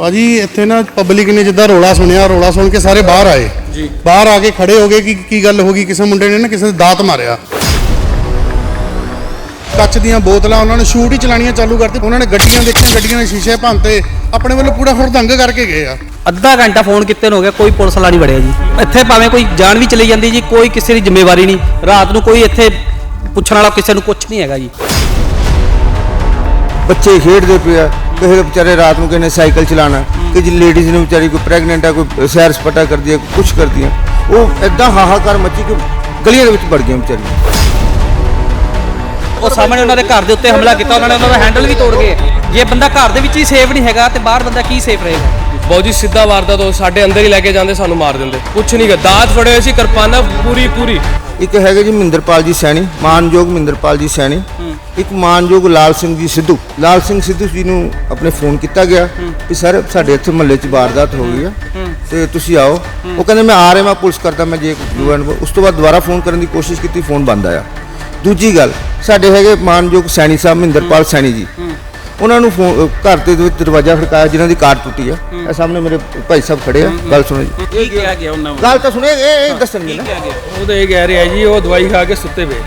ਭਾਜੀ ਇੱਥੇ ਨਾ ਪਬਲਿਕ ਨੇ ਜਿੱਦਾਂ ਰੋਲਾ ਸੁਣਿਆ ਰੋਲਾ ਸੁਣ ਕੇ ਸਾਰੇ ਬਾਹਰ ਆਏ। ਜੀ। ਬਾਹਰ ਆ ਕੇ ਖੜੇ ਹੋ ਗਏ ਕਿ ਕੀ ਗੱਲ ਹੋ ਗਈ? ਕਿਸੇ ਮੁੰਡੇ ਨੇ ਨਾ ਕਿਸੇ ਦੇ ਦਾਤ ਮਾਰਿਆ। ਕੱਚ ਦੀਆਂ ਬੋਤਲਾਂ ਉਹਨਾਂ ਨੇ ਸ਼ੂਟ ਹੀ ਚਲਾਣੀਆਂ ਚਾਲੂ ਕਰਤੀ। ਉਹਨਾਂ ਨੇ ਗੱਡੀਆਂ ਦੇਖੀਆਂ ਗੱਡੀਆਂ ਦੇ ਸ਼ੀਸ਼ੇ ਭੰਨਤੇ। ਆਪਣੇ ਵੱਲੋਂ ਪੂਰਾ ਹੁਰਦੰਗ ਕਰਕੇ ਗਏ ਆ। ਅੱਧਾ ਘੰਟਾ ਫੋਨ ਕੀਤੇ ਨੂੰ ਹੋ ਗਿਆ ਕੋਈ ਪੁਲਿਸ ਵਾਲਾ ਨਹੀਂ ਵੜਿਆ ਜੀ। ਇੱਥੇ ਭਾਵੇਂ ਕੋਈ ਜਾਨ ਵੀ ਚਲੀ ਜਾਂਦੀ ਜੀ ਕੋਈ ਕਿਸੇ ਦੀ ਜ਼ਿੰਮੇਵਾਰੀ ਨਹੀਂ। ਰਾਤ ਨੂੰ ਕੋਈ ਇੱਥੇ ਪੁੱਛਣ ਵਾਲਾ ਕਿਸੇ ਨੂੰ ਕੁਝ ਨਹੀਂ ਹੈਗਾ ਜੀ। ਬੱਚੇ ਖੇਡਦੇ ਪਏ ਆ। ਕਿਸੇ ਦੇ ਵਿਚਾਰੇ ਰਾਤ ਨੂੰ ਕਹਿੰਦੇ ਸਾਈਕਲ ਚਲਾਣਾ ਕਿ ਜੀ ਲੇਡੀਜ਼ ਨੂੰ ਵਿਚਾਰੀ ਕੋਈ ਪ੍ਰੈਗਨੈਂਟ ਆ ਕੋਈ ਸੈਰ ਸਪਾਟਾ ਕਰਦੀ ਹੈ ਕੁਝ ਕਰਦੀਆਂ ਉਹ ਐਦਾਂ ਹਾਹਾਕਾਰ ਮੱਚੀ ਕਿ ਗਲੀਆਂ ਦੇ ਵਿੱਚ ਵੜ ਗਈਆਂ ਵਿਚਾਰੀਆਂ ਉਹ ਸਾਹਮਣੇ ਉਹਨਾਂ ਦੇ ਘਰ ਦੇ ਉੱਤੇ ਹਮਲਾ ਕੀਤਾ ਉਹਨਾਂ ਨੇ ਉਹਨਾਂ ਦਾ ਹੈਂਡਲ ਵੀ ਤੋੜ ਗਏ ਜੇ ਬੰਦਾ ਘਰ ਦੇ ਵਿੱਚ ਹੀ ਸੇਫ ਨਹੀਂ ਹੈਗਾ ਤੇ ਬਾਹਰ ਬੰਦਾ ਕੀ ਸੇਫ ਰਹੇਗਾ? ਬਾਊ ਜੀ ਸਿੱਧਾ ਵਾਰਦਾ ਤੋਂ ਸਾਡੇ ਅੰਦਰ ਹੀ ਲੈ ਕੇ ਜਾਂਦੇ ਸਾਨੂੰ ਮਾਰ ਦਿੰਦੇ। ਕੁਛ ਨਹੀਂ ਗਾ ਦਾਤ ਫੜੇ ਹੋਏ ਸੀ ਕਿਰਪਾਨਾਂ ਪੂਰੀ ਪੂਰੀ। ਇੱਕ ਹੈਗੇ ਜੀ ਮਹਿੰਦਰਪਾਲ ਜੀ ਸੈਣੀ ਮਾਨਯੋਗ ਮਹਿੰਦਰਪਾਲ ਜੀ ਸੈਣੀ। ਇੱਕ ਮਾਨਯੋਗ ਲਾਲ ਸਿੰਘ ਜੀ ਸਿੱਧੂ। ਲਾਲ ਸਿੰਘ ਸਿੱਧੂ ਜੀ ਨੂੰ ਆਪਣੇ ਫੋਨ ਕੀਤਾ ਗਿਆ ਕਿ ਸਰ ਸਾਡੇ ਇੱਥੇ ਮਹੱਲੇ 'ਚ ਵਾਰਦਾਤ ਹੋ ਗਈ ਆ ਤੇ ਤੁਸੀਂ ਆਓ। ਉਹ ਕਹਿੰਦੇ ਮੈਂ ਆ ਰਿਹਾ ਮੈਂ ਪੁਲਿਸ ਕਰਦਾ ਮੈਂ ਜੇ ਯੂਐਨ ਉਸ ਤੋਂ ਬਾਅਦ ਦੁਬਾਰਾ ਫੋਨ ਕਰਨ ਦੀ ਕੋਸ਼ਿਸ਼ ਕੀਤੀ ਫੋਨ ਬੰਦ ਆਇਆ। ਦੂਜੀ ਗੱਲ ਸਾਡੇ ਹੈਗੇ ਮਾਨਯੋਗ ਸੈਣੀ ਸਾਹਿਬ ਮਹਿੰਦਰਪਾਲ ਸੈਣੀ ਜੀ। ਉਹਨਾਂ ਨੂੰ ਫੋਨ ਘਰ ਦੇ ਵਿੱਚ ਦਰਵਾਜ਼ਾ ਖੜਕਾਇਆ ਜਿਨ੍ਹਾਂ ਦੀ ਕਾਰ ਟੁੱਟੀ ਆ। ਇਹ ਸਾਹਮਣੇ ਮੇਰੇ ਭਾਈ ਸਾਹਿਬ ਖੜੇ ਆ। ਗੱਲ ਸੁਣੋ ਜੀ। ਕੀ ਕਿਹਾ ਗਿਆ ਉਹਨਾਂ ਗੱਲ ਤਾਂ ਸੁਣਿਓ ਇਹ ਇਹ ਦੱਸਣਗੇ ਨਾ। ਉਹ ਤਾਂ ਇਹ ਕਹਿ ਰਿਹਾ ਜੀ ਉਹ ਦਵਾਈ ਖਾ ਕੇ ਸੁੱਤੇ ਪਏ।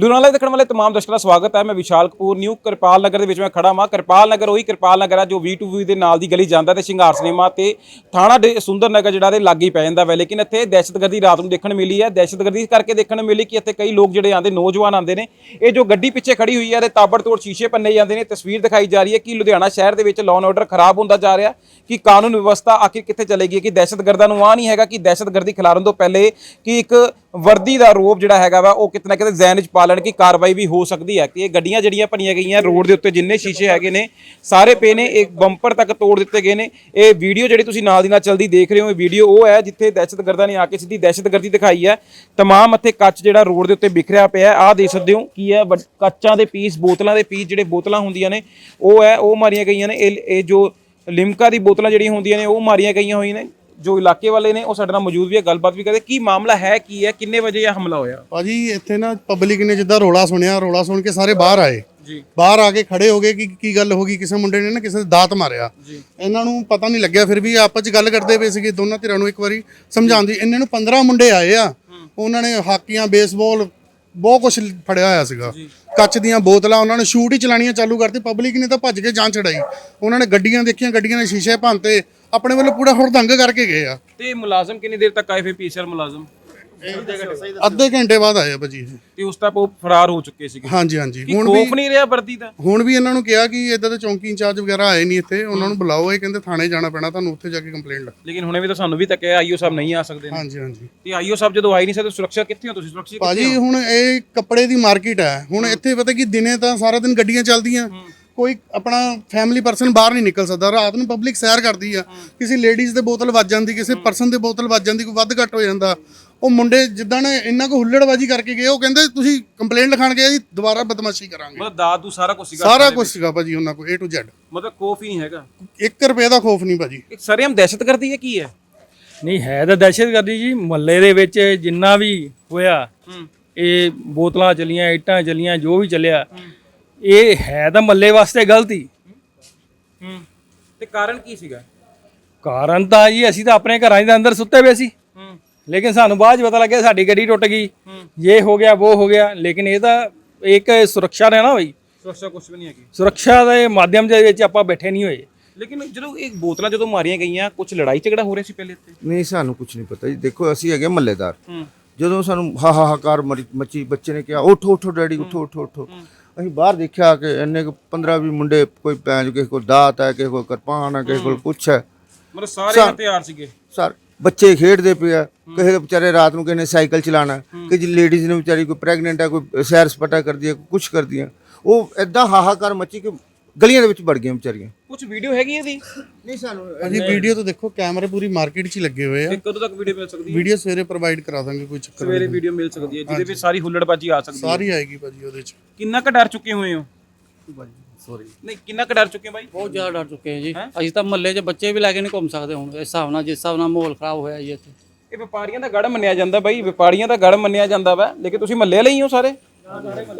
ਲੁਧਿਆਣਾ ਦੇਖਣ ਵਾਲੇ ਤਮਾਮ ਦਰਸ਼ਕਾਂ ਦਾ ਸਵਾਗਤ ਹੈ। ਮੈਂ ਵਿਸ਼ਾਲ ਕਪੂਰ, ਨਿਊ ਕਿਰਪਾਲ ਨਗਰ ਦੇ ਵਿੱਚ ਮੈਂ ਖੜਾ ਹਾਂ ਕਿਰਪਾਲ ਨਗਰ ਉਹੀ ਕਿਰਪਾਲ ਨਗਰ ਹੈ ਜੋ V2V ਦੇ ਨਾਲ ਦੀ ਗਲੀ ਜਾਂਦਾ ਤੇ ਸ਼ਿੰਗਾਰ ਸਿਨੇਮਾ ਤੇ ਥਾਣਾ ਡੇ- ਸੁੰਦਰ ਨਗਰ ਜਿਹੜਾ ਦੇ ਲਾਗੇ ਹੀ ਪੈ ਜਾਂਦਾ ਵਾ। ਲੇਕਿਨ ਇੱਥੇ ਦਹਿਸ਼ਤਗਰਦੀ ਰਾਤ ਨੂੰ ਦੇਖਣ ਨੂੰ ਮਿਲੀ ਹੈ। ਦਹਿਸ਼ਤਗਰਦੀ ਇਸ ਕਰਕੇ ਦੇਖਣ ਨੂੰ ਮਿਲੀ ਕਿ ਇੱਥੇ ਕਈ ਲੋਕ ਜਿਹੜੇ ਆਂਦੇ ਨੌਜਵਾਨ ਆਂਦੇ ਨੇ। ਇਹ ਜੋ ਗੱਡੀ ਪਿੱਛੇ ਖੜੀ ਹੋਈ ਹੈ ਤੇ ਤਾਬੜਤੋੜ ਸ਼ੀਸ਼ੇ ਪੰਨੇ ਜਾਂਦੇ ਨੇ। ਤਸਵੀਰ ਦਿਖਾਈ ਜਾ ਰਹੀ ਹੈ ਕਿ ਲੁਧਿਆਣਾ ਸ਼ਹਿਰ ਦੇ ਵਿੱਚ ਲਾਅ ਆਰਡਰ ਖਰਾਬ ਹੁੰਦਾ ਜਾ ਰਿਹਾ, ਕਿ ਕਾਨੂੰਨ ਵਿਵਸਥਾ ਆਖਿਰ ਕਿੱਥੇ ਚਲੇ ਚਲੇਗੀ ਕਿ ਦਹਿਸ਼ਤਗਰਦਾਂ ਨੂੰ ਆ ਨਹੀਂ ਹੈਗਾ ਕਿ ਦਹਿਸ਼ਤਗਰਦੀ ਖਿਲਾਰਨ ਤੋਂ ਪਹਿਲੇ ਕਿ ਇੱਕ ਵਰਦੀ ਦਾ ਰੋਪ ਜਿਹੜਾ ਹੈਗਾ ਵਾ, ਉਹ ਕਿਤੇ ਨਾ ਕਿਤੇ ਜ਼ਹਿਨ 'ਚ ਪਾ ਲੈਣ ਕਿ ਕਾਰਵਾਈ ਵੀ ਹੋ ਸਕਦੀ ਹੈ। ਕਿ ਇਹ ਗੱਡੀਆਂ ਜਿਹੜੀਆਂ ਭੰਨੀਆਂ ਗਈਆਂ ਰੋਡ ਦੇ ਉੱਤੇ, ਜਿੰਨੇ ਸ਼ੀਸ਼ੇ ਹੈਗੇ ਨੇ, ਸਾਰੇ ਪਏ ਨੇ, ਇੱਕ ਬੰਪਰ ਤੱਕ ਤੋੜ ਦਿੱਤੇ ਗਏ ਨੇ। ਇਹ ਵੀਡੀਓ ਜਿਹੜੀ ਤੁਸੀਂ ਨਾਲ ਦੀ ਨਾਲ ਚਲਦੀ ਦੇਖ ਰਹੇ ਹੋ, ਇਹ ਵੀਡੀਓ ਉਹ ਹੈ ਜਿੱਥੇ ਦਹਿਸ਼ਤਗਰਦਾਂ ਨੇ ਆ ਕੇ ਸਿੱਧੀ ਦਹਿਸ਼ਤਗਰਦੀ ਦਿਖਾਈ ਹੈ। ਤਮਾਮ ਇੱਥੇ ਕੱਚ ਜਿਹੜਾ ਰੋਡ ਦੇ ਉੱਤੇ ਵਿਖਰਿਆ ਪਿਆ ਆਹ ਦੇਖ ਸਕਦੇ ਹੋ ਕੀ ਹੈ, ਵੱਡ- ਕੱਚਾਂ ਦੇ ਪੀਸ, ਬੋਤਲਾਂ ਦੇ ਪੀਸ ਜਿਹੜੇ ਬੋਤਲਾਂ ਹੁੰਦੀਆਂ ਨੇ, ਉਹ ਹੈ, ਉਹ ਮਾਰੀਆਂ ਗਈਆਂ ਨੇ। ਇਹ ਇਹ ਜੋ ਲਿਮਕਾ ਦੀ ਬੋਤਲਾਂ ਜਿਹੜੀਆਂ ਹੁੰਦੀਆਂ ਨੇ, ਉਹ ਮਾਰੀਆਂ ਗਈਆਂ ਹੋਈਆਂ ਨੇ। ਜੋ ਇਲਾਕੇ ਵਾਲੇ ਨੇ ਉਹ ਸਾਡੇ ਨਾਲ ਮੌਜੂਦ ਵੀ ਹੈ ਗੱਲਬਾਤ ਵੀ ਕਰਦੇ। ਕੀ ਮਾਮਲਾ ਹੈ ਕੀ ਹੈ ਕਿੰਨੇ ਵਜੇ ਇਹ ਹਮਲਾ ਹੋਇਆ? ਭਾਜੀ ਇੱਥੇ ਨਾ ਪਬਲਿਕ ਨੇ ਜਿੱਦਾਂ ਰੋਲਾ ਸੁਣਿਆ ਰੋਲਾ ਸੁਣ ਕੇ ਸਾਰੇ ਬਾਹਰ ਆਏ। ਜੀ। ਬਾਹਰ ਆ ਕੇ ਖੜੇ ਹੋ ਗਏ ਕਿ ਕੀ ਗੱਲ ਹੋ ਗਈ ਕਿਸੇ ਮੁੰਡੇ ਨੇ ਨਾ ਕਿਸੇ ਦੇ ਦਾਤ ਮਾਰਿਆ। ਇਹਨਾਂ ਨੂੰ ਪਤਾ ਨਹੀਂ ਲੱਗਿਆ ਫਿਰ ਵੀ ਆਪਸ ਚ ਗੱਲ ਕਰਦੇ ਪਏ ਸੀਗੇ ਦੋਨਾਂ ਧਿਰਾਂ ਨੂੰ ਇੱਕ ਵਾਰੀ ਸਮਝਾਉਣ ਦੀ। ਇਹਨਾਂ ਨੂੰ 15 ਮੁੰਡੇ ਆਏ ਆ। ਉਹਨਾਂ ਨੇ ਹਾਕੀਆਂ ਬੇਸਬਾਲ ਬਹੁਤ ਕੁਝ ਫੜਿਆ ਹੋਇਆ ਸੀਗਾ। ਕੱਚ ਦੀਆਂ ਬੋਤਲਾਂ ਉਹਨਾਂ ਨੇ ਸ਼ੂਟ ਹੀ ਚਲਾਣੀਆਂ ਚਾਲੂ ਕਰਤੀ। ਪਬਲਿਕ ਨੇ ਤਾਂ ਭੱਜ ਕੇ ਜਾਨ ਛੜਾਈ ਉਹਨਾਂ ਨੇ ਗੱਡੀਆਂ ਦੇਖੀਆਂ ਗੱਡੀਆਂ ਦੇ ਸ਼ੀਸ਼ੇ ਭੰਨਤੇ। ਆਪਣੇ ਵੱਲੋਂ ਪੂਰਾ ਹੁਰਦੰਗ ਕਰਕੇ ਗਏ ਆ। ਤੇ ਮੁਲਾਜ਼ਮ ਕਿੰਨੀ ਦੇਰ ਤੱਕ ਆਏ ਫਿਰ ਪੀਸੀਆਰ ਮੁਲਾਜ਼ਮ? ਅੱਧੇ ਘੰਟੇ ਬਾਅਦ ਆਏ ਆ ਭਾਜੀ ਤੇ ਉਸ ਤੱਕ ਉਹ ਫਰਾਰ ਹੋ ਚੁੱਕੇ ਸੀਗੇ। ਹਾਂਜੀ ਹਾਂਜੀ। ਕੀ ਹੁਣ ਖੋਫ ਵੀ ਨਹੀਂ ਰਿਹਾ ਵਰਦੀ ਦਾ? ਹੁਣ ਵੀ ਇਹਨਾਂ ਨੂੰ ਕਿਹਾ ਕਿ ਇਦਾਂ ਦੇ ਚੌਂਕੀ ਇੰਚਾਰਜ ਵਗੈਰਾ ਆਏ ਨਹੀਂ ਇੱਥੇ। ਉਹਨਾਂ ਨੂੰ ਬੁਲਾਓ ਇਹ ਕਹਿੰਦੇ ਥਾਣੇ ਜਾਣਾ ਪੈਣਾ ਤੁਹਾਨੂੰ ਉੱਥੇ ਜਾ ਕੇ ਕੰਪਲੇਂਟ ਲਿਖ ਲੇਕਿਨ ਹੁਣੇ ਵੀ ਤਾਂ ਸਾਨੂੰ ਵੀ ਤੱਕ ਆਈਓ ਸਾਹਿਬ ਨਹੀਂ ਆ ਸਕਦੇ ਨੇ। ਹਾਂਜੀ ਹਾਂਜੀ। ਤੇ ਆਈਓ ਸਾਹਿਬ ਜਦੋਂ ਆਈ ਨਹੀਂ ਸਕਦੇ ਸੁਰੱਖਿਆ ਕਿੱਥੇ ਹੋ ਤੁਸੀਂ? ਸੁਰੱਖਿਆ ਭਾਜੀ ਹੁਣ ਇਹ ਕੱਪੜੇ ਦੀ ਮਾਰਕੀਟ ਹੈ। ਹੁਣ ਇੱਥੇ ਪਤਾ ਕਿ ਦਿਨੇ ਤਾਂ ਸਾਰਾ ਦਿਨ ਗੱਡੀਆਂ ਚੱਲਦੀਆਂ। ਕੋਈ ਆਪਣਾ ਫੈਮਿਲੀ ਪਰਸਨ ਬਾਹਰ ਨਹੀਂ ਨਿਕਲ ਸਕਦਾ। ਰਾਤ ਨੂੰ ਪਬਲਿਕ ਸੈਰ ਕਰਦੀ ਆ ਕਿਸੇ ਲੇਡੀਜ਼ ਦੇ ਬੋਤਲ ਵੱਜ ਜਾਂਦੀ ਕਿਸੇ ਪਰਸਨ ਦੇ ਬੋਤਲ ਵੱਜ ਜਾਂਦੀ ਕੋਈ ਵੱਧ ਘੱਟ ਹੋ ਜਾਂਦਾ। ਉਹ ਮੁੰਡੇ ਜਿੱਦਾਂ ਨੇ ਇੰਨਾ ਕੋ ਹੁੱਲੜਬਾਜੀ ਕਰਕੇ ਗਏ ਉਹ ਕਹਿੰਦੇ ਤੁਸੀਂ ਕੰਪਲੇਂਟ ਲਿਖਾਣ ਗਏ ਜੀ ਦੁਬਾਰਾ ਬਦਮਾਸ਼ੀ ਕਰਾਂਗੇ। ਮਤਲਬ ਦਾਦੂ ਸਾਰਾ ਕੁਝ ਸੀਗਾ ਸਾਰਾ ਕੁਝ ਸੀਗਾ ਭਾਜੀ ਉਹਨਾਂ ਕੋ A to Z ਮਤਲਬ ਖੋਫ ਹੀ ਨਹੀਂ ਹੈਗਾ। 1 ਰੁਪਏ ਦਾ ਖੋਫ ਨਹੀਂ ਭਾਜੀ। ਇੱਕ ਸਰੇਆਮ ਦਹਿਸ਼ਤ ਕਰਦੀ ਹੈ ਕੀ ਹੈ? ਨਹੀਂ ਹੈ ਤਾਂ ਦਹਿਸ਼ਤਗਰਦੀ ਜੀ ਮਹੱਲੇ ਦੇ ਵਿੱਚ ਜਿੰਨਾ ਵੀ ਹੋਇਆ ਇਹ ਬੋਤਲਾਂ ਚਲੀਆਂ ਇੱਟਾਂ ਚਲੀਆਂ ਜੋ ਵੀ ਚੱਲਿਆ ਇਹ ਹੈ ਤਾਂ ਮਹੱਲੇ ਵਾਸਤੇ ਗਲਤੀ। ਹੂੰ। ਤੇ ਕਾਰਨ ਕੀ ਸੀਗਾ? ਕਾਰਨ ਤਾਂ ਜੀ ਅਸੀਂ ਤਾਂ ਆਪਣੇ ਘਰਾਂ ਦੇ ਅੰਦਰ ਸੁੱਤੇ ਪਏ ਸੀ। ਹੂੰ। ਲੇਕਿਨ ਸਾਨੂੰ ਬਾਅਦ 'ਚ ਪਤਾ ਲੱਗਿਆ ਸਾਡੀ ਗੱਡੀ ਟੁੱਟ ਗਈ। ਇਹ ਹੋ ਗਿਆ ਉਹ ਹੋ ਗਿਆ। ਲੇਕਿਨ ਇਹ ਤਾਂ ਇੱਕ ਸੁਰੱਖਿਆ ਨੇ ਨਾ ਹੋਈ। ਸੁਰੱਖਿਆ ਕੁਝ ਵੀ ਨਹੀਂ ਹੈਗੀ। ਸੁਰੱਖਿਆ ਦੇ ਮਾਧਿਅਮ ਦੇ ਵਿੱਚ ਆਪਾਂ ਬੈਠੇ ਨਹੀਂ ਹੋਏ। ਲੇਕਿਨ ਜਦੋਂ ਇਹ ਬੋਤਲਾਂ ਜਦੋਂ ਮਾਰੀਆਂ ਗਈਆਂ ਕੁਝ ਲੜਾਈ ਝਗੜਾ ਹੋ ਰਿਹਾ ਸੀ ਪਹਿਲੇ ਇੱਥੇ? ਨਹੀਂ ਸਾਨੂੰ ਕੁਝ ਨਹੀਂ ਪਤਾ ਜੀ। ਦੇਖੋ ਅਸੀਂ ਹੈਗੇ ਮਹੱਲੇਦਾਰ ਹੂੰ। ਜਦੋਂ ਸਾਨੂੰ ਹਾ ਹਾ ਹਾਕਾਰ ਮੱਚੀ ਬੱਚੇ ਨੇ ਕਿਹਾ ਉਠੋ ਉਠੋ ਡੈਡੀ ਉਠੋ ਉਠੋ ਉਠੋ। ਅਸੀਂ ਬਾਹਰ ਦੇਖਿਆ ਕਿ ਇੰਨੇ 15 20 ਮੁੰਡੇ ਕੋਈ ਪੈਂਜ ਕਿਸੇ ਕੋਲ ਦਾਤ ਹੈ ਕਿਸੇ ਕੋਲ ਕਿਰਪਾਨ ਹੈ ਕਿਸੇ ਕੋਲ ਕੁਛ ਹੈ। ਮਤਲਬ ਸਾਰੇ ਹਥਿਆਰ ਸੀਗੇ। ਸਰ ਬੱਚੇ ਖੇਡਦੇ ਪਏ ਆ। ਕਿਸੇ ਦੇ ਵਿਚਾਰੇ ਰਾਤ ਨੂੰ ਕਹਿੰਦੇ ਸਾਈਕਲ ਚਲਾਣਾ ਕਿ ਜੀ ਲੇਡੀਜ਼ ਨੂੰ ਵਿਚਾਰੀ ਕੋਈ ਪ੍ਰੈਗਨੈਂਟ ਹੈ ਕੋਈ ਸੈਰ ਸਪਾਟਾ ਕਰਦੀ ਹੈ ਕੁਛ ਕਰਦੀਆਂ ਉਹ ਐਦਾਂ ਹਾਹਾਕਾਰ ਮੱਚੀ ਕਿ ਗਲੀਆਂ ਦੇ ਵਿੱਚ ਵੜ ਗਈਆਂ ਵਿਚਾਰੀਆਂ। ਕੁਝ ਵੀਡੀਓ ਹੈਗੀ ਇਹਦੀ? ਨਹੀਂ ਸਾਨੂੰ ਭਾਜੀ ਵੀਡੀਓ ਤਾਂ ਦੇਖੋ ਕੈਮਰੇ ਪੂਰੀ ਮਾਰਕੀਟ 'ਚ ਹੀ ਲੱਗੇ ਹੋਏ ਆ। ਤੇ ਕਦੋਂ ਤੱਕ ਵੀਡੀਓ ਮਿਲ ਸਕਦੀ ਹੈ। ਵੀਡੀਓ ਸਵੇਰੇ ਪ੍ਰੋਵਾਈਡ ਕਰਾ ਦਾਂਗੇ ਕੋਈ ਚੱਕਰ ਸਵੇਰੇ ਵੀਡੀਓ ਮਿਲ ਸਕਦੀ ਹੈ ਜਿਹਦੇ ਵਿੱਚ ਸਾਰੀ ਹੁੱਲੜਬਾਜੀ ਆ ਸਕਦੀ ਹੈ। ਸਾਰੀ ਆਏਗੀ ਭਾਜੀ ਉਹਦੇ 'ਚ। ਕਿੰਨਾ ਕੁ ਡਰ ਚੁੱਕੇ ਹੋਏ ਹੋ? ਸੌਰੀ ਨਹੀਂ ਕਿੰਨਾ ਕੁ ਡਰ ਚੁੱਕੇ ਹੋ ਬਾਈ? ਬਹੁਤ ਜ਼ਿਆਦਾ ਡਰ ਚੁੱਕੇ ਹਾਂ ਜੀ। ਅਸੀਂ ਤਾਂ ਮਹੱਲੇ 'ਚ ਬੱਚੇ ਵੀ ਲੈ ਕੇ ਨਹੀਂ ਘੁੰਮ ਸਕਦੇ ਹੁਣ। ਇਸ ਹਿਸਾਬ ਨਾਲ ਜਿਸ ਹਿਸਾਬ ਨਾਲ ਮਾਹੌਲ ਖਰਾਬ ਹੋਇਆ ਜੀ ਇੱਥੇ। ਇਹ ਵਪਾਰੀਆਂ ਦਾ ਗੜ ਮੰਨਿਆ ਜਾਂਦਾ ਬਾਈ ਵਪਾਰੀਆਂ ਦਾ ਗੜ ਮੰਨਿਆ ਜਾਂਦਾ ਵਾ ਲੇਕਿਨ ਤੁਸੀਂ ਮੱਲੇ ਹੀ ਹੋ ਸਾਰੇ।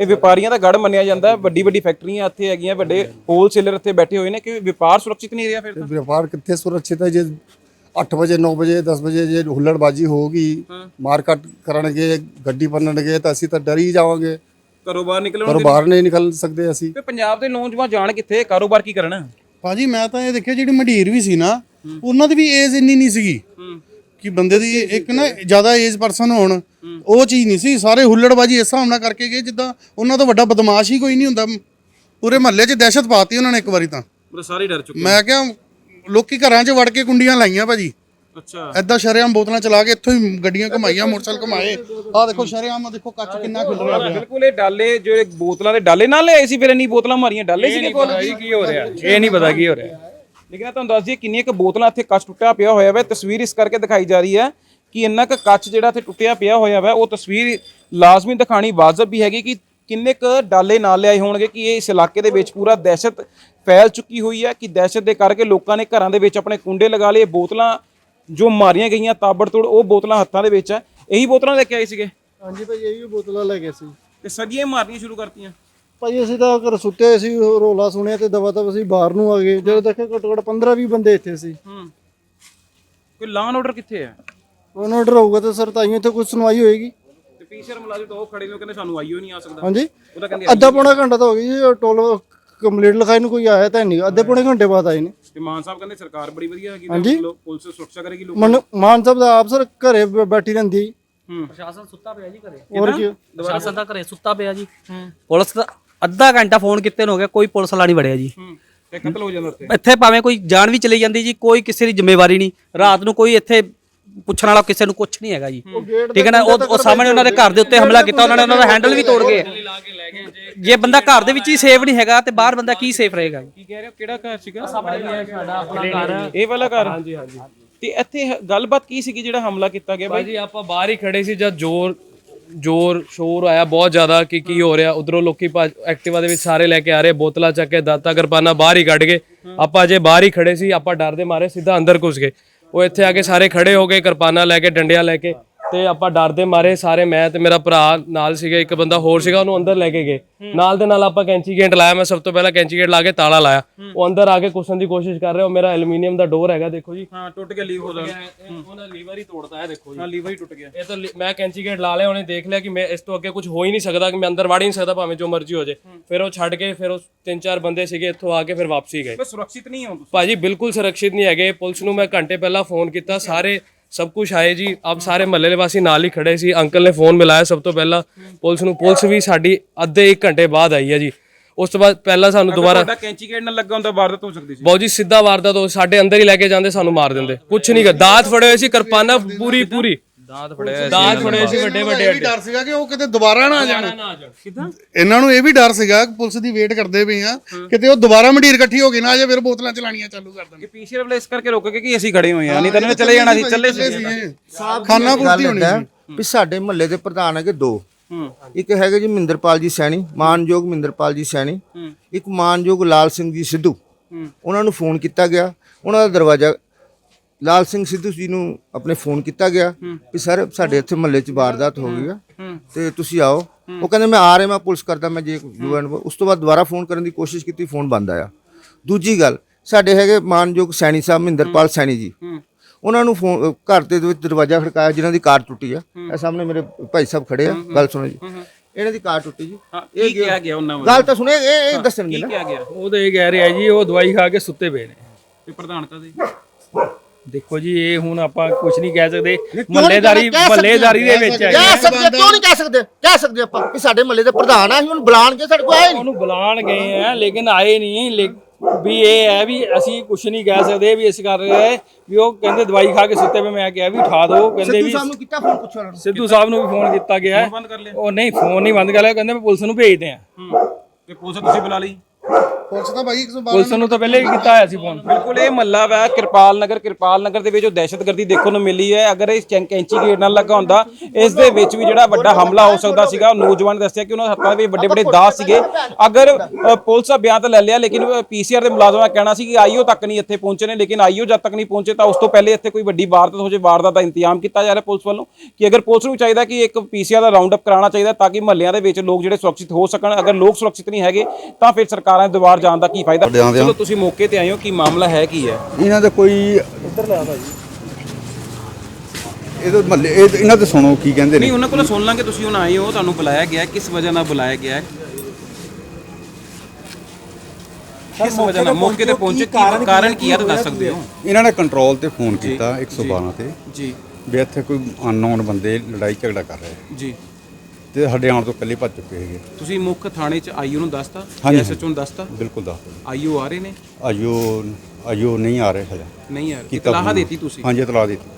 ਇਹ ਵਪਾਰੀਆਂ ਦਾ ਗੜ ਮੰਨਿਆ ਜਾਂਦਾ ਹੈ। ਵੱਡੀ ਵੱਡੀ ਫੈਕਟਰੀਆਂ ਇੱਥੇ ਹੈਗੀਆਂ ਵੱਡੇ ਹੋਲਸੇਲਰ ਇੱਥੇ ਬੈਠੇ ਹੋਏ ਨੇ। ਕਿ ਵਪਾਰ ਸੁਰੱਖਿਅਤ ਨਹੀਂ ਰਿਹਾ ਫਿਰ ਤਾਂ? ਵਪਾਰ ਕਿੱਥੇ ਸੁਰੱਖਿਅਤ ਹੈ? ਜੇ 8 ਵਜੇ 9 ਵਜੇ 10 ਵਜੇ ਜੇ ਹੁੱਲੜਬਾਜੀ ਹੋਊਗੀ ਮਾਰਕਟ ਕਰਨਗੇ ਗੱਡੀ ਬੰਨਣਗੇ ਤਾਂ ਅਸੀਂ ਤਾਂ ਡਰ ਹੀ ਜਾਵਾਂਗੇ। ਘਰੋਂ ਬਾਹਰ ਨਿਕਲਣ ਪਰ ਬਾਹਰ ਨਹੀਂ ਨਿਕਲ ਸਕਦੇ ਅਸੀਂ। ਤੇ ਪੰਜਾਬ ਦੇ ਨੌਜਵਾਨ ਜਾਣ ਕਿੱਥੇ? ਕਾਰੋਬਾਰ ਕੀ ਕਰਨ? ਭਾਜੀ ਮੈਂ ਤਾਂ ਇਹ ਦੇਖਿਆ ਜਿਹੜੀ ਮੰਡੀਰ ਵੀ ਸੀ ਨਾ ਉਹਨਾਂ ਦੀ ਵੀ ਏਜ ਇੰਨੀ ਨਹੀਂ ਸੀਗੀ। ਕਿ ਬੰਦੇ ਦੀ ਇੱਕ ਨਾ ਜ਼ਿਆਦਾ ਏਜ ਪਰਸਨ ਹੋਣ ਉਹ ਚੀਜ਼ ਨਹੀਂ ਸੀ। ਸਾਰੇ ਹੁੱਲੜਬਾਜੀ ਇਸ ਹਿਸਾਬ ਨਾਲ ਕਰਕੇ ਗਏ ਜਿੱਦਾਂ ਉਹਨਾਂ ਤੋਂ ਵੱਡਾ ਬਦਮਾਸ਼ ਹੀ ਕੋਈ ਨਹੀਂ ਹੁੰਦਾ। ਪੂਰੇ ਮਹੱਲੇ 'ਚ ਦਹਿਸ਼ਤ ਪਾਤੀ ਉਹਨਾਂ ਨੇ ਇੱਕ ਵਾਰੀ ਤਾਂ। ਮਤਲਬ ਸਾਰੇ ਡਰ ਚੁੱਕੇ ਮੈਂ ਕਿਹਾ ਲੋਕੀ ਘਰਾਂ 'ਚ ਵੜ ਕੇ ਕੁੰਡੀਆਂ ਲਾਈਆਂ ਭਾਜੀ। ਅੱਛਾ। ਐਦਾਂ ਸ਼ਰੇਆਮ ਬੋਤਲਾਂ ਚਲਾ ਕੇ ਇੱਥੋਂ ਹੀ ਗੱਡੀਆਂ ਘੁਮਾਈਆਂ ਮੋਟਰਸਾਈਕਲ ਘੁਮਾਏ। ਆਹ ਦੇਖੋ ਸ਼ਰੇਆਮ ਆ ਦੇਖੋ ਕੱਚ ਕਿੰਨਾ ਖਿਲ ਰਿਹਾ ਪਿਆ। ਬਿਲਕੁਲ ਇਹ ਡਾਲੇ ਜਿਹੜੇ ਬੋਤਲਾਂ ਦੇ ਡਾਲੇ ਨਾਲ ਲਿਆਏ ਸੀ ਫਿਰ ਇੰਨੀ ਬੋਤਲਾਂ ਮਾਰੀਆਂ ਡਾਲੇ ਸੀਗੇ ਕੋਲ? ਕੀ ਹੋ ਰਿਹਾ। ਇਹ ਨਹੀਂ ਪਤਾ ਕੀ ਹੋ ਰਿਹਾ। ਲੇਕਿਨ ਤੁਹਾਨੂੰ ਦੱਸ ਦਈਏ ਕਿੰਨੀਆਂ ਕੁ ਬੋਤਲਾਂ ਇੱਥੇ ਕੱਚ ਟੁੱਟਿਆ ਪਿਆ ਹੋਇਆ ਵਾ। ਤਸਵੀਰ ਇਸ ਕਰਕੇ ਦਿਖਾਈ ਜਾ ਰਹੀ ਹੈ ਕਿ ਇੰਨਾ ਕੁ ਕੱਚ ਜਿਹੜਾ ਇੱਥੇ ਟੁੱਟਿਆ ਪਿਆ ਹੋਇਆ ਵਾ ਉਹ ਤਸਵੀਰ ਲਾਜ਼ਮੀ ਦਿਖਾਣੀ ਵਾਜਬ ਵੀ ਹੈਗੀ ਕਿ ਕਿੰਨੇ ਕੁ ਡਾਲੇ ਨਾਲ ਲਿਆਏ ਹੋਣਗੇ ਕਿ ਇਹ ਇਸ ਇਲਾਕੇ ਦੇ ਵਿੱਚ ਪੂਰਾ ਦਹਿਸ਼ਤ ਫੈਲ ਚੁੱਕੀ ਹੋਈ ਹੈ ਕਿ ਦਹਿਸ਼ਤ ਦੇ ਕਰਕੇ ਲੋਕਾਂ ਨੇ ਘਰਾਂ ਦੇ ਵਿੱਚ ਆਪਣੇ ਕੁੰਡੇ ਲਗਾ ਲਏ ਬੋਤਲਾਂ ਜੋ ਮਾਰੀਆਂ ਗਈਆਂ ਤਾਬੜਤੋੜ ਉਹ ਬੋਤਲਾਂ ਹੱਥਾਂ ਦੇ ਵਿੱਚ ਹੈ ਇਹੀ ਬੋਤਲਾਂ ਲੈ ਕੇ ਆਏ ਸੀਗੇ? ਹਾਂਜੀ ਭਾਈ ਇਹ ਬੋਤਲਾਂ ਲੈ ਗਏ ਸੀ। ਤੇ ਸਗੀਆਂ ਮਾਰਨੀਆਂ ਸ਼ੁਰੂ ਕਰਤੀਆਂ। ਭਾਈ ਅਸੀਂ ਤਾਂ ਘਰ ਸੁੱਤੇ ਹੋਏ ਸੀ ਰੋਲਾ ਸੁਣਿਆ ਤੇ ਦਵਾ ਦਵ ਅਸੀਂ ਬਾਹਰ ਨੂੰ ਆ ਗਏ। ਜਦੋਂ ਦੇਖਿਆ ਘੱਟੋ ਘੱਟ 15 20 ਬੰਦੇ ਇੱਥੇ ਸੀ। ਹੂੰ। ਕੋਈ ਲਾਨ ਆਰਡਰ ਕਿੱਥੇ ਹੈ? ਉਹਨਾਂ ਆਰਡਰ ਹੋਊਗਾ ਤਾਂ ਸਰ ਤਾਈਓ ਇੱਥੇ ਕੁਝ ਸੁਣਵਾਈ ਹੋਏਗੀ। ਤੇ ਪੀਸੀਆਰ ਮੁਲਾਜ਼ਮ ਤਾਂ ਉਹ ਖੜੇ ਨੇ ਉਹ ਕਹਿੰਦੇ ਸਾਨੂੰ ਆਈਓ ਨਹੀਂ ਆ ਸਕਦਾ। ਹਾਂਜੀ। ਉਹ ਤਾਂ ਕਹਿੰਦੇ ਅੱਧਾ ਪੌਣਾ ਘੰਟਾ ਤਾਂ ਹੋ ਗਿਆ ਜੀ ਟੋਲ ਕੰਪਲੀਟ ਲਿਖਾਈ ਨੂੰ ਕੋਈ ਆਇਆ ਤਾਂ ਨਹੀਂ। ਅੱਧੇ ਪੌਣੇ ਘੰਟੇ ਬਾਅਦ ਆਏ ਨੇ। ਤੇ ਮਾਨ ਸਾਹਿਬ ਕਹਿੰਦੇ ਸਰਕਾਰ ਬੜੀ ਵਧੀਆ ਹੈਗੀ ਹਾਂਜੀ। ਤੇ ਲੋ- ਪੁਲਿਸ ਸੁਰੱਖਿਆ ਕਰੇਗੀ ਲੋਕ ਮਨ ਮਾਨ ਸਾਹਿਬ ਦਾ ਆਪ ਸਰ ਘਰੇ ਬ- ਬੈਠੀ ਰਹਿੰਦੀ। ਹੂੰ। ਪ੍ਰਸ਼ਾਸਨ ਸੁੱਤਾ ਪਿਆ ਜੀ ਘਰੇ। ਹੋਰ ਕੀ? ਪ੍ਰਸ਼ਾਸਨ ਦਾ ਘਰੇ ਸੁੱਤਾ ਪਿਆ ਜੀ। ਪੁਲਿਸ ਦਾ ਅੱਧਾ ਘੰਟਾ ਫੋਨ ਕੀਤੇ ਨੂੰ ਹੋ ਗਿਆ ਕੋਈ ਪੁਲਿਸ ਵਾਲਾ ਨਹੀਂ ਵੜਿਆ ਜੀ। ਹੂੰ ਤੇ ਕਤਲ ਹੋ ਜਾਂਦਾ ਉੱਥੇ। ਇੱਥੇ ਭਾਵੇਂ ਕੋਈ ਜਾਨ ਵੀ ਚਲੀ ਜਾਂਦੀ ਜੀ ਕੋਈ ਕਿਸੇ ਦੀ ਜ਼ਿੰਮੇਵਾਰੀ ਨਹੀਂ। ਰਾਤ ਨੂੰ ਕੋਈ ਇੱਥੇ ਪੁੱਛਣ ਵਾਲਾ ਕਿਸੇ ਨੂੰ ਕੁਝ ਨਹੀਂ ਹੈਗਾ ਜੀ। ਠੀਕ ਹੈ ਨਾ ਉਹ ਉਹ ਸਾਹਮਣੇ ਉਹਨਾਂ ਦੇ ਘਰ ਦੇ ਉੱਤੇ ਹਮਲਾ ਕੀਤਾ ਉਹਨਾਂ ਨੇ ਉਹਨਾਂ ਦਾ ਹੈਂਡਲ ਵੀ ਤੋੜ ਗਏ ਜੇ। ਬੰਦਾ ਘਰ ਦੇ ਵਿੱਚ ਹੀ ਸੇਫ ਨਹੀਂ ਹੈਗਾ ਤੇ ਬਾਹਰ ਬੰਦਾ ਕੀ ਸੇਫ ਰਹੇਗਾ ਕੀ ਕਹਿ ਰਹੇ ਹੋ? ਕਿਹੜਾ ਘਰ ਸੀਗਾ? ਇਹ ਵਾਲਾ ਘਰ? ਹਾਂਜੀ ਹਾਂਜੀ। ਤੇ ਇੱਥੇ ਗੱਲਬਾਤ ਕੀ ਸੀਗੀ ਜਿਹੜਾ ਹਮਲਾ ਕੀਤਾ ਗਿਆ ਬਾਈ? ਭਾਜੀ ਆਪਾਂ ਬਾਹਰ ਹੀ ਖੜੇ ਸੀ ਜਦ ਜ਼ੋਰ ਜ਼ੋਰ ਸ਼ੋਰ ਆਇਆ ਬਹੁਤ ਜ਼ਿਆਦਾ ਕਿ ਕੀ ਹੋ ਰਿਹਾ। ਉਧਰੋਂ ਲੋਕੀ ਭੱਜ- ਐਕਟਿਵਾ ਦੇ ਵਿੱਚ ਸਾਰੇ ਲੈ ਕੇ ਆ ਰਹੇ ਬੋਤਲਾਂ ਚੱਕ ਕੇ ਦਾਤਾ ਕਿਰਪਾਨਾਂ ਬਾਹਰ ਹੀ ਕੱਢ ਗਏ। ਆਪਾਂ ਜੇ ਬਾਹਰ ਹੀ ਖੜੇ ਸੀ ਆਪਾਂ ਡਰਦੇ ਮਾਰੇ ਸਿੱਧਾ ਅੰਦਰ ਘੁਸ ਗਏ। ਉਹ ਇੱਥੇ ਆ ਕੇ ਸਾਰੇ ਖੜੇ ਹੋ ਗਏ ਕਿਰਪਾਨਾਂ ਲੈ ਕੇ ਡੰਡਿਆਂ ਲੈ ਕੇ। ਤੇ ਆਪਾਂ ਡਰਦੇ ਮਾਰੇ ਸਾਰੇ ਮੈਂ ਤੇ ਮੇਰਾ ਭਰਾ ਨਾਲ ਸੀਗਾ ਇੱਕ ਬੰਦਾ ਹੋਰ ਸੀਗਾ ਉਹਨੂੰ ਅੰਦਰ ਲੈ ਕੇ ਗਏ। ਨਾਲ ਦੇ ਨਾਲ ਆਪਾਂ ਕੈਂਚੀ ਗੇਟ ਲਾਇਆ ਮੈਂ ਸਭ ਤੋਂ ਪਹਿਲਾਂ ਕੈਂਚੀ ਗੇਟ ਲਾ ਕੇ ਤਾਲਾ ਲਾਇਆ। ਉਹ ਅੰਦਰ ਆ ਕੇ ਘੁਸਣ ਦੀ ਕੋਸ਼ਿਸ਼ ਕਰ ਰਿਹਾ ਉਹ ਮੇਰਾ ਐਲੂਮੀਨੀਅਮ ਦਾ ਡੋਰ ਹੈਗਾ ਦੇਖੋ ਜੀ। ਹਾਂ ਟੁੱਟ ਗਿਆ ਲੀਵ ਹੋ ਗਿਆ ਉਹਨਾਂ ਲੀਵਰ ਹੀ ਤੋੜਦਾ ਹੈ ਦੇਖੋ ਜੀ। ਹਾਂ ਲੀਵਰ ਹੀ ਟੁੱਟ ਗਿਆ। ਇਹ ਤਾਂ ਮੈਂ ਕੈਂਚੀ ਗੇਟ ਲਾ ਲਿਆ ਉਹਨੇ ਦੇਖ ਲਿਆ ਕਿ ਮੈਂ ਇਸ ਤੋਂ ਅੱਗੇ ਕੁਝ ਹੋ ਹੀ ਨਹੀਂ ਸਕਦਾ ਕਿ ਮੈਂ ਅੰਦਰ ਵੜ ਹੀ ਨਹੀਂ ਸਕਦਾ ਭਾਵੇਂ ਜੋ ਮਰਜ਼ੀ ਹੋ ਜਾਏ ਫਿਰ ਉਹ ਛੱਡ ਕੇ ਫਿਰ ਉਹ ਤਿੰਨ ਚਾਰ ਬੰਦੇ ਸੀਗੇ ਇੱਥੋਂ ਆ ਕੇ ਫਿਰ ਵਾਪਸੀ ਗਏ। ਸੁਰੱਖਿਅਤ ਨਹੀਂ ਹੋ ਤੁਸੀਂ? ਭਾਜੀ ਬਿਲਕੁਲ ਸੁਰੱਖਿਤ ਨਹੀਂ ਹੈਗੇ। ਪੁਲਿਸ ਨੂੰ ਮੈਂ ਘੰਟੇ ਪਹਿਲਾਂ ਫੋਨ ਕੀਤਾ ਸਾਰੇ ਸਭ ਕੁਝ ਆਏ ਜੀ ਆਪ ਸਾਰੇ ਮਹੱਲੇ ਦੇ ਵਾਸੀ ਨਾਲ ਹੀ ਖੜੇ ਸੀ। ਅੰਕਲ ਨੇ ਫੋਨ ਮਿਲਾਇਆ ਸਭ ਤੋਂ ਪਹਿਲਾਂ। ਪੁਲਿਸ ਨੂੰ ਪੁਲਿਸ ਵੀ ਸਾਡੀ ਅੱਧੇ 1 ਘੰਟੇ ਬਾਅਦ ਆਈ ਹੈ ਜੀ। ਉਸ ਤੋਂ ਬਾਅਦ ਪਹਿਲਾਂ ਸਾਨੂੰ ਦੁਬਾਰਾ ਤੁਹਾਡਾ ਕੈਂਚੀ ਨਾਲ ਲੱਗਾ ਹੁੰਦਾ ਵਾਰਦਾਤ ਹੋ ਸਕਦੀ ਸੀ। ਬਾਊ ਜੀ ਸਿੱਧਾ ਵਾਰਦਾ ਤੋਂ ਸਾਡੇ ਅੰਦਰ ਹੀ ਲੈ ਕੇ ਜਾਂਦੇ ਸਾਨੂੰ ਮਾਰ ਦਿੰਦੇ। ਕੁਝ ਨਹੀਂ ਦਾਤ ਫੜੇ ਹੋਏ ਸੀ ਕਿਰਪਾਨਾਂ ਪੂਰੀ ਪੂਰੀ। ਦਾਤ ਫੜੇ ਹੋਏ ਦਾਤ ਫੜੇ ਸੀ ਵੱਡੇ ਵੱਡੇ ਇਹ ਵੀ ਡਰ ਸੀਗਾ ਕਿ ਉਹ ਕਿਤੇ ਦੁਬਾਰਾ ਨਾ ਆ ਜਾਣ। ਕਿਦਾਂ? ਇਹਨਾਂ ਨੂੰ ਇਹ ਵੀ ਡਰ ਸੀਗਾ ਕਿ ਪੁਲਿਸ ਦੀ ਵੇਟ ਕਰਦੇ ਪਏ ਆ ਕਿਤੇ ਉਹ ਦੁਬਾਰਾ ਮੰਡੀਰ ਇਕੱਠੀ ਹੋ ਗਈ ਨਾ ਆ ਜਾ ਫਿਰ ਬੋਤਲਾਂ ਚਲਾਣੀਆਂ ਚਾਲੂ ਕਰ ਦੇਣ। ਕਿ ਪੀਸੀਆਰ ਵਾਲੇ ਇਸ ਕਰਕੇ ਰੁਕ ਗਏ ਕਿ ਅਸੀਂ ਖੜੇ ਹੋਏ ਆ ਨਹੀਂ ਤਾਂ ਇਹਨੇ ਚਲੇ ਜਾਣਾ ਸੀ ਚੱਲੇ ਸੀ। ਖਾਨਾ ਪੂਰਤੀ ਹੋਣੀ ਹੈ ਸੀ। ਵੀ ਸਾਡੇ ਮਹੱਲੇ ਦੇ ਪ੍ਰਧਾਨ ਹੈਗੇ ਦੋ। ਹੂੰ। ਇੱਕ ਹੈਗੇ ਜੀ ਮਹਿੰਦਰਪਾਲ ਜੀ ਸੈਣੀ ਮਾਨਯੋਗ ਮਹਿੰਦਰਪਾਲ ਜੀ ਸੈਣੀ ਇੱਕ ਮਾਨਯੋਗ ਲਾਲ ਸਿੰਘ ਜੀ ਸਿੱਧੂ। ਉਹਨਾਂ ਨੂੰ ਫੋਨ ਕੀਤਾ ਗਿਆ ਉਹਨਾਂ ਦਾ ਦਰਵਾਜ਼ਾ ਲਾਲ ਸਿੰਘ ਸਿੱਧੂ ਜੀ ਨੂੰ ਆਪਣੇ ਫੋਨ ਕੀਤਾ ਗਿਆ ਵੀ ਸਰ ਸਾਡੇ ਇੱਥੇ ਮਹੱਲੇ 'ਚ ਵਾਰਦਾਤ ਹੋ ਗਈ ਆ। ਤੇ ਤੁਸੀਂ ਆਓ। ਉਹ ਕਹਿੰਦੇ ਮੈਂ ਆ ਰਿਹਾ ਮੈਂ ਪੁਲਿਸ ਕਰਦਾ ਮੈਂ ਜੇ ਯੂਐਨ ਉਸ ਤੋਂ ਬਾਅਦ ਦੁਬਾਰਾ ਫੋਨ ਕਰਨ ਦੀ ਕੋਸ਼ਿਸ਼ ਕੀਤੀ ਫੋਨ ਬੰਦ ਆਇਆ। ਦੂਜੀ ਗੱਲ ਸਾਡੇ ਹੈਗੇ ਮਾਨਯੋਗ ਸੈਣੀ ਸਾਹਿਬ ਮਹਿੰਦਰਪਾਲ ਸੈਣੀ ਜੀ। ਉਹਨਾਂ ਨੂੰ ਫੋਨ ਘਰ ਦੇ ਵਿੱਚ ਦਰਵਾਜ਼ਾ ਖੜਕਾਇਆ ਜਿਨ੍ਹਾਂ ਦੀ ਕਾਰ ਟੁੱਟੀ ਆ। ਇਹ ਸਾਹਮਣੇ ਮੇਰੇ ਭਾਈ ਸਾਹਿਬ ਖੜੇ ਆ। ਗੱਲ ਸੁਣੋ ਜੀ। ਇਹਨਾਂ ਦੀ ਕਾਰ ਟੁੱਟੀ ਜੀ। ਹਾਂ ਕੀ ਕਿਹਾ ਗਿਆ ਉਹਨਾਂ ਵੱਲੋਂ? ਗੱਲ ਤਾਂ ਸੁਣੇ ਇਹ ਇਹ ਦੱਸਣਗੇ ਕੀ ਨਾ। ਕਿਹਾ ਗਿਆ? ਉਹ ਤਾਂ ਇਹ ਕਹਿ ਰਿਹਾ ਜੀ ਉਹ ਦਵਾਈ ਖਾ ਕੇ ਸੁੱਤੇ ਪਏ ਨੇ। ਤੇ ਪ੍ਰਧਾਨਤਾ ਦੇ। ਦੇਖੋ ਜੀ ਇਹ ਹੁਣ ਆਪਾਂ ਕੁਝ ਨਹੀਂ ਕਹਿ ਸਕਦੇ। ਮਹੱਲੇਦਾਰੀ ਮਹੱਲੇਦਾਰੀ ਦੇ ਵਿੱਚ ਹੈ ਕਹਿ ਸਕਦੇ ਕਿਉਂ ਨਹੀਂ ਕਹਿ ਸਕਦੇ? ਕਹਿ ਸਕਦੇ ਆਪਾਂ ਕਿ ਸਾਡੇ ਮਹੱਲੇ ਦੇ ਪ੍ਰਧਾਨ ਆ ਉਹਨੂੰ ਬੁਲਾਣਗੇ ਸਾਡੇ ਕੋਲ ਆਏ ਨਹੀਂ ਉਹਨੂੰ ਬੁਲਾਣ ਗਏ ਆ ਲੇਕਿਨ ਆਏ ਨਹੀਂ ਵੀ ਇਹ ਹੈ ਵੀ ਅਸੀਂ ਕੁਝ ਨਹੀਂ ਕਹਿ ਸਕਦੇ ਵੀ ਇਸ ਕਰ ਰਹੇ ਵੀ ਉਹ ਕਹਿੰਦੇ ਦਵਾਈ ਖਾ ਕੇ ਸੁੱਤੇ ਪਏ ਮੈਂ ਕਿਹਾ ਵੀ ਉਠਾ ਦਿਓ ਕਹਿੰਦੇ ਸਿੱਧੂ ਵੀ ਸਾਹਿਬ ਨੂੰ ਕੀਤਾ ਫੋਨ ਪੁੱਛੋ ਉਹਨਾਂ ਨੂੰ। ਸਿੱਧੂ ਸਾਹਿਬ ਨੂੰ ਵੀ ਫੋਨ ਕੀਤਾ ਗਿਆ। ਬੰਦ ਕਰ ਲਿਆ। ਉਹ ਨਹੀਂ ਫੋਨ ਨਹੀਂ ਬੰਦ ਕਰ ਲਿਆ। ਕਹਿੰਦੇ ਮੈਂ ਪੁਲਿਸ ਨੂੰ ਭੇਜਦੇ ਆ ਤੇ ਪੁਲਿਸ ਤੁਸੀਂ ਬੁਲਾ ਲਈ? ਪੁਲਿਸ ਤਾਂ ਭਾਈ 112 ਪੁਲਿਸ ਨੂੰ ਤਾਂ ਪਹਿਲੇ ਹੀ ਕੀਤਾ ਹੋਇਆ ਸੀ ਫੋਨ ਬਿਲਕੁਲ ਇਹ ਮਹੱਲਾ ਵਾ ਕਿਰਪਾਲ ਨਗਰ ਕਿਰਪਾਲ ਨਗਰ ਦੇ ਵਿੱਚ ਜੋ ਦਹਿਸ਼ਤਗਰਦੀ ਦੇਖਣ ਨੂੰ ਮਿਲੀ ਹੈ ਅਗਰ ਚੈਂ- ਕੈਂਚੀ ਗੇਟ ਨਾਲ ਲੱਗਾ ਹੁੰਦਾ ਇਸ ਦੇ ਵਿੱਚ ਵੀ ਜਿਹੜਾ ਵੱਡਾ ਹਮਲਾ ਹੋ ਸਕਦਾ ਸੀਗਾ ਉਹ ਨੌਜਵਾਨ ਦੱਸਿਆ ਕਿ ਉਹਨਾਂ ਦੇ ਹੱਥਾਂ ਵਿੱਚ ਵੱਡੇ ਵੱਡੇ ਦਾਅ ਸੀਗੇ। ਅਗਰ ਪੁਲਿਸ ਦਾ ਬਿਆਨ ਤਾਂ ਲੈ ਲਿਆ ਲੇਕਿਨ ਪੀਸੀਆਰ ਦੇ ਮੁਲਾਜ਼ਮਾਂ ਦਾ ਕਹਿਣਾ ਸੀ ਕਿ ਆਈਓ ਤੱਕ ਨਹੀਂ ਇੱਥੇ ਪਹੁੰਚੇ ਨੇ ਲੇਕਿਨ ਆਈਓ ਜਦ ਤੱਕ ਨਹੀਂ ਪਹੁੰਚੇ ਤਾਂ ਉਸ ਤੋਂ ਪਹਿਲੇ ਇੱਥੇ ਕੋਈ ਵੱਡੀ ਵਾਰਦਾਤ ਹੋ ਜਾਏ ਵਾਰਦਾਤ ਦਾ ਇੰਤਜ਼ਾਮ ਕੀਤਾ ਜਾ ਰਿਹਾ ਪੁਲਿਸ ਵੱਲੋਂ ਕਿ ਅਗਰ ਪੁਲਿਸ ਨੂੰ ਚਾਹੀਦਾ ਕਿ ਇੱਕ ਪੀਸੀਆਰ ਦਾ ਰਾਉਂਡ ਅਪ ਕਰਾਉਣਾ ਚਾਹੀਦਾ ਤਾਂ ਕਿ ਮਹੱਲਿਆਂ ਦੇ ਵਿੱਚ ਲੋਕ ਜਿਹੜੇ ਸੁਰੱਖਿਅਤ ਹੋ ਸਕਣ ਅਗਰ ਲੋਕ ਸੁਰੱਖਿਅਤ ਨਹੀਂ ਹੈਗੇ ਤਾਂ ਫਿਰ ਸਰਕਾਰਾਂ ਦੇ ਦੁਆਰ ਜਾਣ ਦਾ ਕੀ ਫਾਇਦਾ? ਚਲੋ ਤੁਸੀਂ ਮੌਕੇ ਤੇ ਆਏ ਹੋ ਕੀ ਮਾਮਲਾ ਹੈ ਕੀ ਹੈ? ਇਹਨਾਂ ਦਾ ਕੋਈ ਇੱਧਰ ਲਿਆ ਭਾਈ। ਇਹ ਮਹੱਲੇ ਇਹ ਇਹਨਾਂ ਤੇ ਸੁਣੋ ਕੀ ਕਹਿੰਦੇ ਨਹੀਂ ਨੇ ਉਹਨਾਂ ਕੋਲ ਸੁਣ ਲਾਂਗੇ ਤੁਸੀਂ ਹੁਣ ਆਏ ਹੋ ਤੁਹਾਨੂੰ ਬੁਲਾਇਆ ਗਿਆ ਹੈ, ਕਿਸ ਵਜ੍ਹਾ ਨਾਲ ਬੁਲਾਇਆ ਗਿਆ? ਹੈ ਕਿਸ ਵਜ੍ਹਾ ਨਾਲ? ਮੌਕੇ ਤੇ ਪਹੁੰਚੇ ਕੀ ਕਾਰਨ ਕੀ ਹੈ? ਤਾਂ ਦੱਸ ਸਕਦੇ ਹੋ? ਇਹਨਾਂ ਨੇ ਕੰਟਰੋਲ ਤੇ ਫੋਨ ਕੀਤਾ 112 ਤੇ। ਜੀ। ਵੀ ਇੱਥੇ ਕੋਈ ਅਨਨੋਨ ਬੰਦੇ ਲੜਾਈ ਝਗੜਾ ਕਰ ਰਹੇ। ਜੀ। ਤੇ ਸਾਡੇ ਆਉਣ ਤੋਂ ਪਹਿਲੇ ਭੱਜ ਚੁੱਕੇ ਹੈਗੇ ਤੁਸੀਂ ਮੁੱਖ ਥਾਣੇ ਚ ਆਈਓ ਨੂੰ ਦੱਸਤਾ? ਹਾਂਜੀ, ਐਸਐਚਓ ਨੂੰ ਦੱਸਤਾ? ਬਿਲਕੁਲ ਦੱਸ ਦਿਓ ਆਈਓ ਆ ਰਹੇ ਨੇ? ਆਇਓ ਆਇਓ ਨਹੀਂ ਆ ਰਹੇ ਹਲੇ ਨਹੀਂ ਆ ਰਹੇ। ਕੀਤਾ ਇਤਲਾਹ। ਦੇਤੀ ਤੁਸੀਂ? ਹਾਂਜੀ ਇਤਲਾਹ ਦਿੱਤੀ।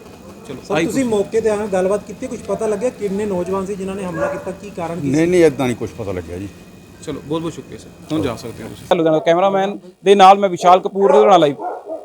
ਚਲੋ ਸਰ ਆਈ ਤੁਸੀਂ ਮੌਕੇ ਤੇ ਆਏ ਗੱਲਬਾਤ ਕੀਤੀ ਕੁਝ ਪਤਾ ਲੱਗਿਆ ਕਿੰਨੇ ਨੌਜਵਾਨ ਸੀ ਜਿਨ੍ਹਾਂ ਨੇ ਹਮਲਾ ਕੀਤਾ ਕੀ ਕਾਰਨ ਕੀ ਨਹੀਂ ਨਹੀਂ ਇਦਾਂ ਨਹੀਂ ਕੁਝ ਪਤਾ ਲੱਗਿਆ ਜੀ। ਚਲੋ ਬਹੁਤ ਬਹੁਤ ਸ਼ੁਕਰੀਆ ਸਰ। ਹੁਣ ਜਾ ਸਕਦੇ ਹੋ ਤੁਸੀਂ। ਲੁਧਿਆਣਾ ਕੈਮਰਾਮੈਨ ਦੇ ਨਾਲ ਮੈਂ ਵਿਸ਼ਾਲ ਕਪੂਰ ਲੁਧਿਆਣਾ ਲਾਈਵ